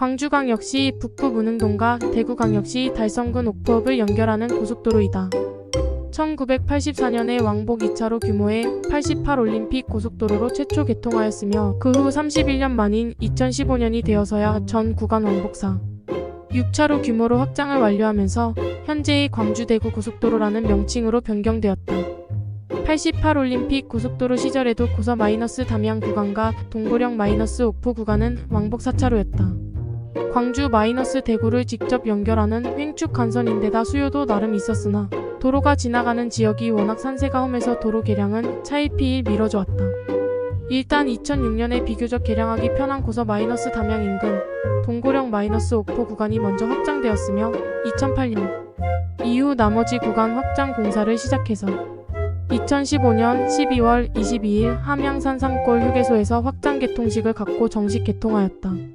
광주광역시 북부 문흥동과 대구광역시 달성군 옥포읍을 연결하는 고속도로이다. 1984년에 왕복 2차로 규모의 88올림픽 고속도로로 최초 개통하였으며 그 후 31년 만인 2015년이 되어서야 전 구간 왕복사 6차로 규모로 확장을 완료하면서 현재의 광주-대구 고속도로라는 명칭으로 변경되었다. 88올림픽 고속도로 시절에도 고서 마이너스 담양 구간과 동고령 마이너스 옥포 구간은 왕복 4차로였다. 광주 마이너스 대구를 직접 연결하는 횡축 간선인데다 수요도 나름 있었으나 도로가 지나가는 지역이 워낙 산세가 험해서 도로 개량은 차일피일 미뤄져 왔다. 일단 2006년에 비교적 개량하기 편한 고서 마이너스 담양 인근 동고령 마이너스 옥포 구간이 먼저 확장되었으며 2008년 이후 나머지 구간 확장 공사를 시작해서 2015년 12월 22일 함양산 산골 휴게소에서 확장 개통식을 갖고 정식 개통하였다.